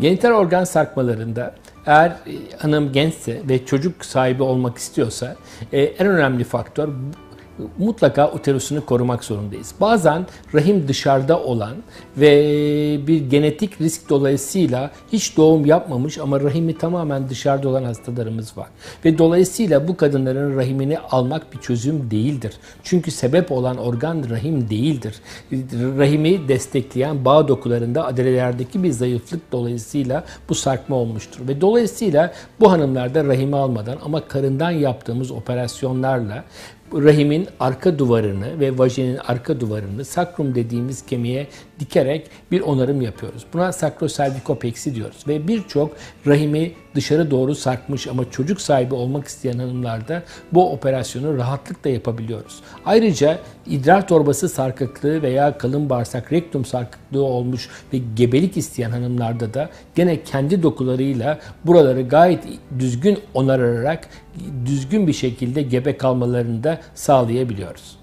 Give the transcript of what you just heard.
Genital organ sarkmalarında eğer e, hanım gençse ve çocuk sahibi olmak istiyorsa e, en önemli faktör mutlaka uterusunu korumak zorundayız. Bazen rahim dışarıda olan ve bir genetik risk dolayısıyla hiç doğum yapmamış ama rahimi tamamen dışarıda olan hastalarımız var. Ve dolayısıyla bu kadınların rahimini almak bir çözüm değildir. Çünkü sebep olan organ rahim değildir. Rahimi destekleyen bağ dokularında adrelerdeki bir zayıflık dolayısıyla bu sarkma olmuştur. Ve dolayısıyla bu hanımlarda rahimi almadan ama karından yaptığımız operasyonlarla rahimin arka duvarını ve vajinin arka duvarını sakrum dediğimiz kemiğe dikerek bir onarım yapıyoruz. Buna sakroservikopeksi diyoruz ve birçok rahimi dışarı doğru sarkmış ama çocuk sahibi olmak isteyen hanımlarda bu operasyonu rahatlıkla yapabiliyoruz. Ayrıca idrar torbası sarkıklığı veya kalın bağırsak rektum sarkıklığı olmuş ve gebelik isteyen hanımlarda da gene kendi dokularıyla buraları gayet düzgün onararak düzgün bir şekilde gebe kalmalarını da sağlayabiliyoruz.